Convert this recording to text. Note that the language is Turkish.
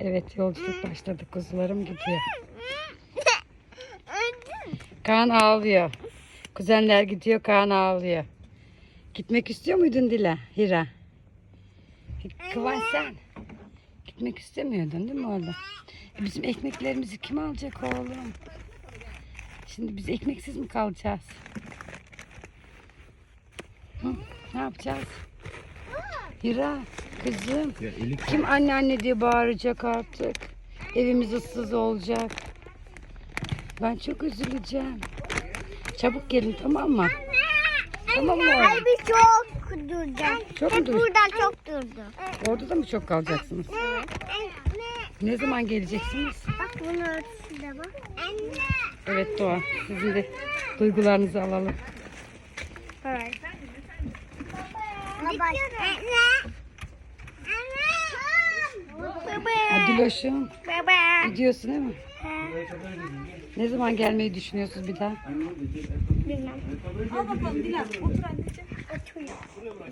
Evet yolculuk başladı. Kuzularım gidiyor. Kaan ağlıyor. Kuzenler gidiyor. Kaan ağlıyor. Gitmek istiyor muydun Dila? Hira. Kıvanç sen. Gitmek istemiyordun değil mi orada? E, Bizim ekmeklerimizi kim alacak oğlum? Şimdi biz ekmeksiz mi kalacağız? Hı, ne yapacağız? Hira, kızım. Ya Kim anne anne diye bağıracak artık? Evimiz ıssız olacak. Ben çok üzüleceğim. Çabuk gelin tamam mı? Tamam mı? Ay bir çok durdu. Çok mu Hep dur? burada çok durdu. Orada da mı çok kalacaksınız? Ne zaman geleceksiniz? Bak bunun örtüsü de bak. Anne. Evet Doğa. Sizin de duygularınızı alalım. Evet. Baba. Anne. Baba. Hadi Loşum. Baba. Gidiyorsun değil mi? Ne zaman gelmeyi düşünüyorsunuz bir daha? Bilmem. Al bakalım Dilan. Otur anneciğim. Oturuyor.